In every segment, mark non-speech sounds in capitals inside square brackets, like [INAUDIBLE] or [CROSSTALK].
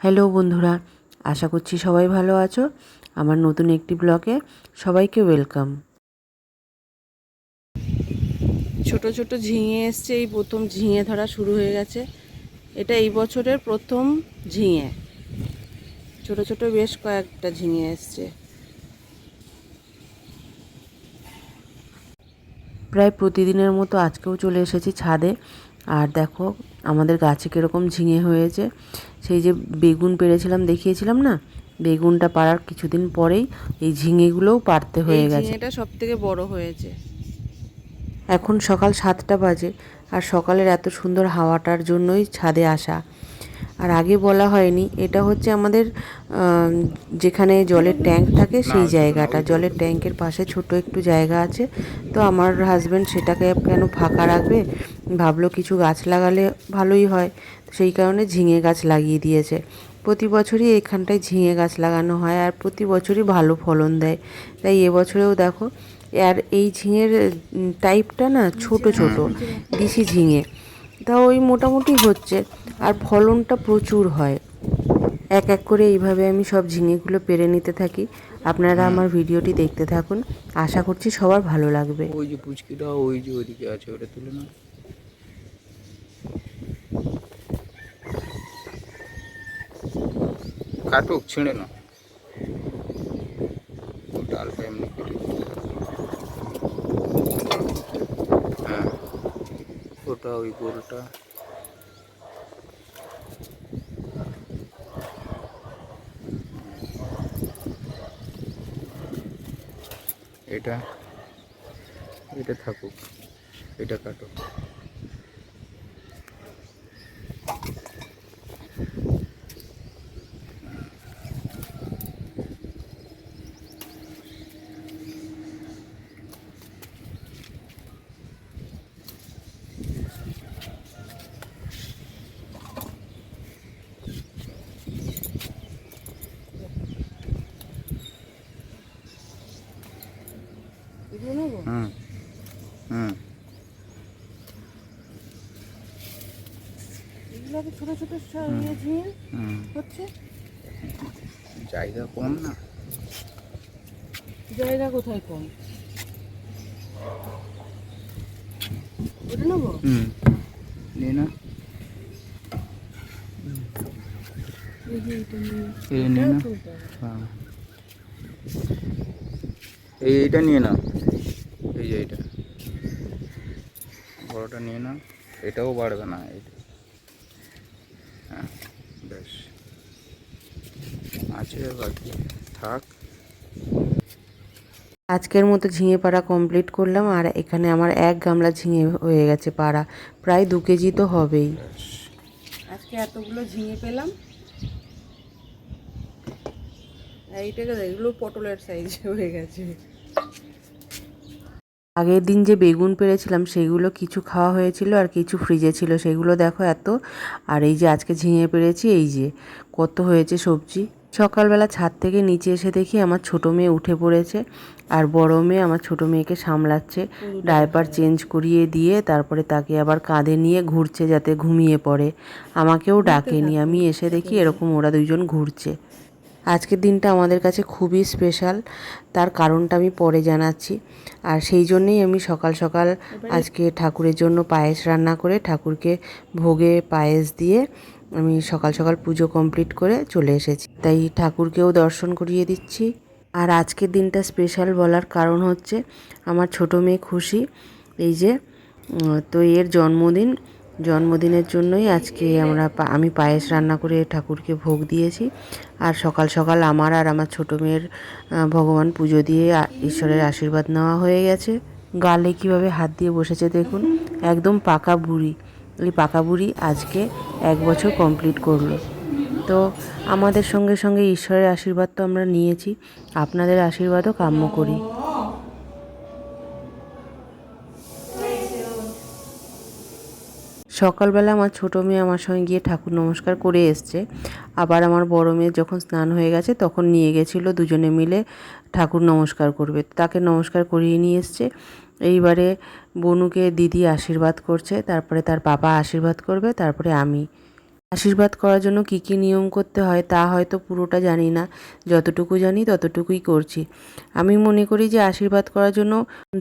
Hello বন্ধুরা আশা করছি সবাই ভালো আছো। আমার নতুন একটি ব্লগে সবাইকে ওয়েলকাম। ছোট ছোট ঝিঙে এসছে এই প্রথম ঝিঙে ধরা শুরু হয়ে গেছে। এটা এই বছরের প্রথম ঝিঙে। ছোট ছোট বেশ কয়েকটা ঝিঙে এসছে। প্রায় প্রতিদিনের মতো আজকেও চলে এসেছি ছাদে। আর দেখো আমাদের গাছে কীরকম ঝিঙে হয়েছে। সেই যে বেগুন পেরেছিলাম দেখিয়েছিলাম না? বেগুনটা পাড়ার কিছুদিন পরেই এই ঝিঙেগুলোও পারতে হয়ে গেছে। এটা সব থেকে বড় হয়েছে। এখন সকাল সাতটা বাজে আর সকালের এত সুন্দর হাওয়াটার জন্যই ছাদে আসা। আর আগে বলা হয়নি এটা হচ্ছে আমাদের যেখানে জলের ট্যাঙ্ক থাকে সেই জায়গাটা। জলের ট্যাঙ্কের পাশে ছোট একটু জায়গা আছে তো আমার হাজব্যান্ড সেটাকে কেন ফাঁকা রাখবে? ভাবলো কিছু গাছ লাগালে ভালোই হয় সেই কারণে ঝিঙে গাছ লাগিয়ে দিয়েছে। প্রতি বছরই এখানটায় ঝিঙে গাছ লাগানো হয় আর প্রতি বছরই ভালো ফলন দেয়। তাই এবছরেও দেখো আর এই ঝিঙের টাইপটা না ছোট ছোট দিশি ঝিঙে। তা ওই মোটামুটি হচ্ছে আর ফলনটা প্রচুর হয়। এক এক করে এইভাবে আমি সব ঝিঙেগুলো পেরে নিতে থাকি। আপনারা আমার ভিডিওটি দেখতে থাকুন। আশা করছি সবার ভালো লাগবে। ওই যে পুচকিটা ওই যে ওইদিকে আছে ওটা তুলে না কাটুক ছিঁড়ে না ও ডালটা এমনি কেটে দিতে হবে। হ্যাঁ ওটা ওই গোলটা এটা এটা থাকুক এটা কাটো হুম হুম। ছোট ছোট ঝিঙে হুম হচ্ছে। জায়গা কম না? জায়গা কোথায় কম? ওটা নেব? হুম নে না। এই এটা নিয়ে নে। না। হ্যাঁ। এইটা নিয়ে নাও এই যে এইটা বড়টা নিয়ে নাও। এটাও বাড়বে না হ্যাঁ বেশ। আছে বাকি। থাক। আজকের মতো ঝিঙে পাড়া কমপ্লিট করলাম আর এখানে আমার এক গামলা ঝিঙে হয়ে গেছে পাড়া। প্রায় দু কেজি তো হবেই। আজকে এতগুলো ঝিঙে পেলাম। এইটাকে এগুলো পটলের সাইজ হয়ে গেছে। আগের দিন যে বেগুন পেরেছিলাম সেগুলো কিছু খাওয়া হয়েছিল আর কিছু ফ্রিজে ছিল। সেগুলো দেখো এত। আর এই যে আজকে ঝিঙে পেরেছি এই যে কত হয়েছে সবজি। সকালবেলা ছাদ থেকে নিচে এসে দেখি আমার ছোট মেয়ে উঠে পড়েছে আর বড় মেয়ে আমার ছোট মেয়েকে সামলাচ্ছে। ডাইপার চেঞ্জ করিয়ে দিয়ে তারপরে তাকে আবার কাঁধে নিয়ে ঘুরছে যাতে ঘুমিয়ে পড়ে। আমাকেও ডাকেনি। আমি এসে দেখি এরকম ওরা দুইজন ঘুরছে। আজকের দিনটা আমাদের কাছে খুবই স্পেশাল তার কারণটা আমি পরে জানাচ্ছি। আর সেই জন্যেই আমি সকাল সকাল আজকে ঠাকুরের জন্য পায়েস রান্না করে ঠাকুরকে ভোগে পায়েস দিয়ে আমি সকাল সকাল পুজো কমপ্লিট করে চলে এসেছি। তাই ঠাকুরকেও দর্শন করিয়ে দিচ্ছি। আর আজকের দিনটা স্পেশাল বলার কারণ হচ্ছে আমার ছোট মেয়ে খুশি। এই যে তো এর জন্মদিন জন্মদিনের জন্যই আজকে আমরা আমি পায়েস রান্না করে ঠাকুরকে ভোগ দিয়েছি। আর সকাল সকাল আমার আর আমার ছোটো মেয়ের ভগবান পুজো দিয়ে ঈশ্বরের আশীর্বাদ নেওয়া হয়ে গেছে। গালে কীভাবে হাত দিয়ে বসেছে দেখুন। একদম পাকা বুড়ি। এই পাকা বুড়ি আজকে এক বছর কমপ্লিট করল। তো আমাদের সঙ্গে সঙ্গে ঈশ্বরের আশীর্বাদ তো আমরা নিয়েছি। আপনাদের আশীর্বাদও কাম্য করি। সকালবেলা আমার ছোটো মেয়ে আমার সঙ্গে গিয়ে ঠাকুর নমস্কার করে এসছে। আবার আমার বড় মেয়ে যখন স্নান হয়ে গেছে তখন নিয়ে গেছিল দুজনে মিলে ঠাকুর নমস্কার করবে। তাকে নমস্কার করিয়ে নিয়ে এসছে। এইবারে বনুকে দিদি আশীর্বাদ করছে, তারপরে তার বাবা আশীর্বাদ করবে, তারপরে আমি। আশীর্বাদ করার জন্য কী কী নিয়ম করতে হয় তা হয়তো পুরোটা জানি না। যতটুকু জানি ততটুকুই করছি। আমি মনে করি যে আশীর্বাদ করার জন্য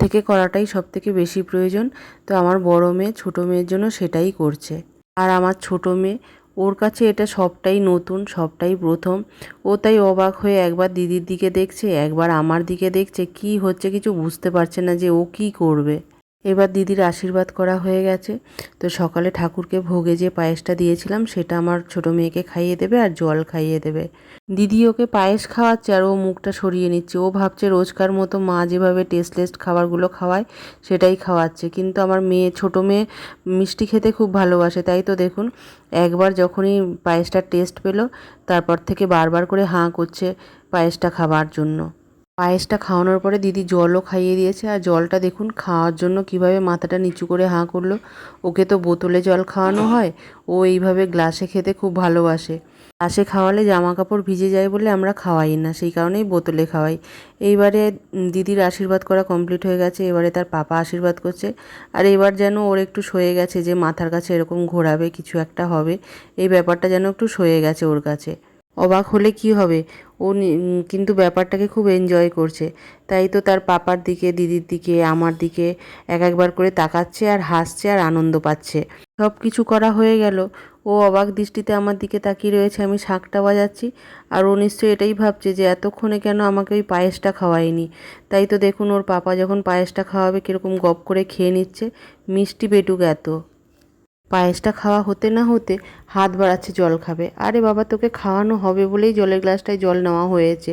থেকে করাটাই সব থেকে বেশি প্রয়োজন। তো আমার বড় মেয়ে ছোটো মেয়ের জন্য সেটাই করছে। আর আমার ছোটো মেয়ে, ওর কাছে এটা সবটাই নতুন, সবটাই প্রথম। ও তাই অবাক হয়ে একবার দিদির দিকে দেখছে, একবার আমার দিকে দেখছে। কি হচ্ছে কিছু বুঝতে পারছে না যে ও কি করবে। এবার দিদির আশীর্বাদ করা হয়ে গেছে। তো সকালে ঠাকুরকে ভোগে যে পায়েসটা দিয়েছিলাম, সেটা আমার ছোটো মেয়েকে খাইয়ে দেবে আর জল খাইয়ে দেবে। দিদি ওকে পায়েস খাওয়াচ্ছে আর ও মুখটা সরিয়ে নিচ্ছে। ও ভাবছে রোজকার মতো মা যেভাবে টেস্টলেস খাবারগুলো খাওয়ায়, সেটাই খাওয়াচ্ছে। কিন্তু আমার মেয়ে, ছোটো মেয়ে মিষ্টি খেতে খুব ভালোবাসে। তাই তো দেখুন, একবার যখনই পায়েসটার টেস্ট পেল, তারপর থেকে বারবার করে হাঁ করছে পায়েসটা খাবার জন্য। পায়েসটা খাওয়ানোর পরে দিদি জলও খাইয়ে দিয়েছে। আর জলটা দেখুন, খাওয়ার জন্য কীভাবে মাথাটা নিচু করে হাঁ করল। ওকে তো বোতলে জল খাওয়ানো হয়। ও এইভাবে গ্লাসে খেতে খুব ভালোবাসে। গ্লাসে খাওয়ালে জামা কাপড় ভিজে যায় বলে আমরা খাওয়াই না, সেই কারণেই বোতলে খাওয়াই। এইবারে দিদির আশীর্বাদ করা কমপ্লিট হয়ে গেছে। এবারে তার পাপা আশীর্বাদ করছে। আর এবার যেন ওর একটু সয়ে গেছে যে মাথার কাছে এরকম ঘোরাবে, কিছু একটা হবে। এই ব্যাপারটা যেন একটু সয়ে গেছে ওর কাছে। অবাক হলে কি হবে? ও কিন্তু ব্যাপারটাকে খুব এনজয় করছে। তাই তো তার পাপার দিকে, দিদির দিকে, আমার দিকে এক একবার করে তাকাচ্ছে আর হাসছে আর আনন্দ পাচ্ছে। সব কিছু করা হয়ে গেল। ও অবাক দৃষ্টিতে আমার দিকে তাকিয়ে রয়েছে। আমি শাঁখটা বাজাচ্ছি আর ও নিশ্চয়ই এটাই ভাবছে যে এতক্ষণে কেন আমাকে ওই পায়েসটা খাওয়ায়নি? তাই তো দেখুন ওর পাপা যখন পায়েসটা খাওয়াবে, কীরকম গপ করে খেয়ে নিচ্ছে। মিষ্টি বেটুক এত। পায়েসটা খাওয়া হতে না হতে হাত বাড়াচ্ছে, জল খাবে। আরে বাবা, তোকে খাওয়ানো হবে বলেই জলের গ্লাসটায় জল নেওয়া হয়েছে।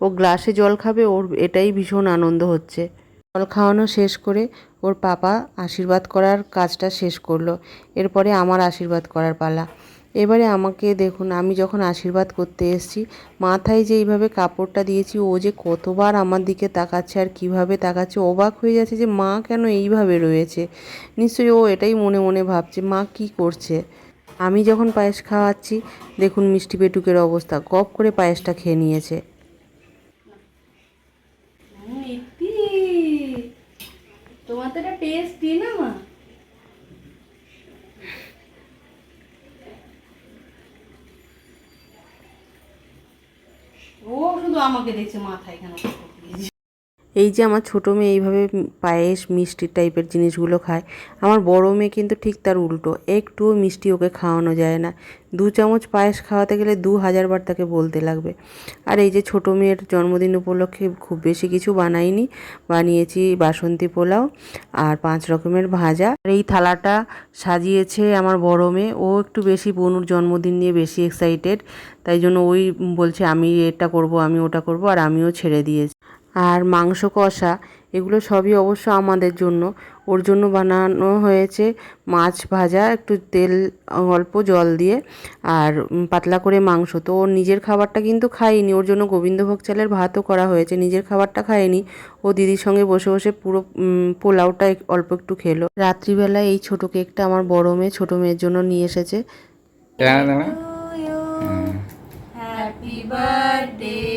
ও গ্লাসে জল খাবে, ওর এটাই ভীষণ আনন্দ হচ্ছে। জল খাওয়ানো শেষ করে ওর পাপা আশীর্বাদ করার কাজটা শেষ করল। এরপরে আমার আশীর্বাদ করার পালা। এবারে আমাকে দেখুন, আমি যখন আশীর্বাদ করতে এসেছি, মাথায় যে এইভাবে কাপড়টা দিয়েছি, ও যে কতবার আমার দিকে তাকাচ্ছে আর কীভাবে তাকাচ্ছে, অবাক হয়ে যাচ্ছে যে মা কেন এইভাবে রয়েছে। নিশ্চয়ই ও এটাই মনে মনে ভাবছে, মা কি করছে? আমি যখন পায়েস খাওয়াচ্ছি, দেখুন মিষ্টি পেটুকের অবস্থা, গপ করে পায়েসটা খেয়ে নিয়েছে। তোমার তো এটা না মা? ও শুধু আমাকে দেখছে মাথায় কেন এই যে আমার ছোটো মেয়ে এইভাবে পায়েস, মিষ্টি টাইপের জিনিসগুলো খায়, আমার বড় মেয়ে কিন্তু ঠিক তার উল্টো। একটুও মিষ্টি ওকে খাওয়ানো যায় না। দু চামচ পায়েস খাওয়াতে গেলে দু হাজারবার তাকে বলতে লাগবে। আর এই যে ছোটো মেয়ের জন্মদিন উপলক্ষে খুব বেশি কিছু বানাইনি। বানিয়েছি বাসন্তী পোলাও আর পাঁচ রকমের ভাজা। আর এই থালাটা সাজিয়েছে আমার বড় মেয়ে। ও একটু বেশি বনুর জন্মদিন নিয়ে বেশি এক্সাইটেড তাই জন্য ওই বলছে, আমি এটা করব, আমি ওটা করব, আর আমিও ছেড়ে দিয়েছি। আর মাংস কষা এগুলো সবই অবশ্য আমাদের জন্য। ওর জন্য বানানো হয়েছে মাছ ভাজা একটু তেল অল্প জল দিয়ে আর পাতলা করে মাংস। তো ওর নিজের খাবারটা কিন্তু খায়নি। ওর জন্য গোবিন্দভোগ চালের ভাতও করা হয়েছে। নিজের খাবারটা খায়নি। ও দিদির সঙ্গে বসে বসে পুরো পোলাওটা অল্প একটু খেলো। রাত্রিবেলা এই ছোট কেকটা আমার বড় মেয়ে ছোট মেয়ের জন্য নিয়ে এসেছে। Happy birthday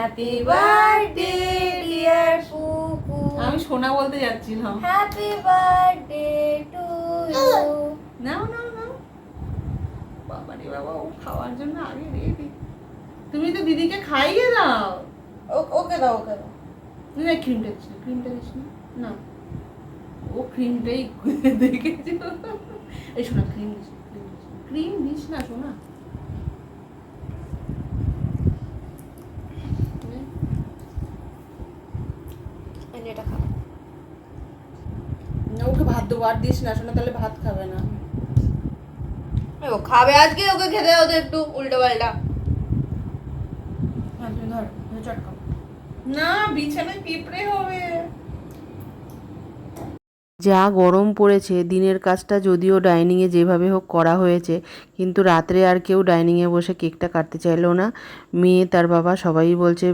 happy birthday dear Pupu আমি সোনা বলতে যাচ্ছিলাম হ্যাপি বার্থডে টু ইউ নাও নাও নাও। বাবা রে বাবা ও খাওয়ার জন্য আগে রেডি তুমি তো দিদিকে খাইয়ে দাও। ওকে দাও ওকে দাও। তুই না ক্রিমটা দিস ক্রিমটা দিস না। না ও ক্রিমটাই [LAUGHS] দেখেছি। এই শোনা ক্রিম দিস ক্রিম দিস না শোনা এই নে, এটা খাও না ওকে ভাত দেবো আর দিস না শোনা তাহলে ভাত খাবে না ও খাবে আজকে ওকে খেতে দাও তো একটু উল্টো পাল্টা হ্যাঁ তুমি ধর চটকাও না বিছানায় পিঁপড়ে হবে যা গরম পড়েছে, দিনের কাজটা যদিও ডাইনিংয়ে যেভাবে হোক করা হয়েছে, কিন্তু রাত্রে আর কেউ ডাইনিংয়ে বসে কেকটা কাটতে চাইলো না। মেয়ে তার বাবা সবাই বলছে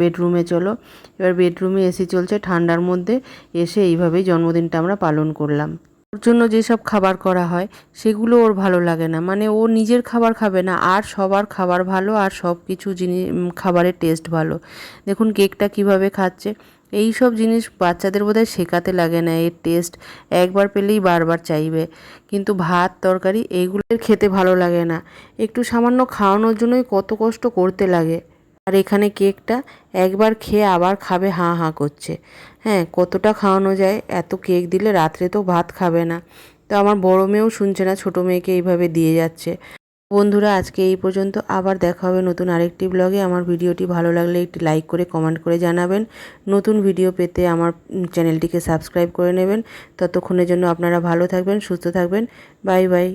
বেডরুমে চলো। এবার বেডরুমে এসি চলছে, ঠান্ডার মধ্যে এসে এইভাবেই জন্মদিনটা আমরা পালন করলাম। ওর জন্য যেসব খাবার করা হয়, সেগুলো ওর ভালো লাগে না। মানে ও নিজের খাবার খাবে না, আর সবার খাবার ভালো, আর সব কিছু জিনিস খাবারের টেস্ট ভালো। দেখুন কেকটা কীভাবে খাচ্ছে। এই সব জিনিস বাচ্চাদের বোধহয় শেখাতে লাগে না, এর টেস্ট একবার পেলেই বারবার চাইবে। কিন্তু ভাত, তরকারি এইগুলো খেতে ভালো লাগে না। একটু সামান্য খাওয়ানোর জন্যই কত কষ্ট করতে লাগে। আর এখানে কেকটা একবার খেয়ে আবার খাবে, হাঁ হাঁ করছে। হ্যাঁ কতটা খাওয়ানো যায়? এত কেক দিলে রাত্রে তো ভাত খাবে না। তো আমার বড় মেয়েও শুনছে না, ছোটো মেয়েকে এইভাবে দিয়ে যাচ্ছে। বন্ধুরা, আজকে এই পর্যন্ত। আবার দেখা হবে নতুন আরেকটি ব্লগে। আমার ভিডিওটি ভালো লাগলে একটি লাইক করে, কমেন্ট করে জানাবেন। নতুন ভিডিও পেতে আমার চ্যানেলটিকে সাবস্ক্রাইব করে নেবেন। ততক্ষণের জন্য আপনারা ভালো থাকবেন, সুস্থ থাকবেন। Bye bye.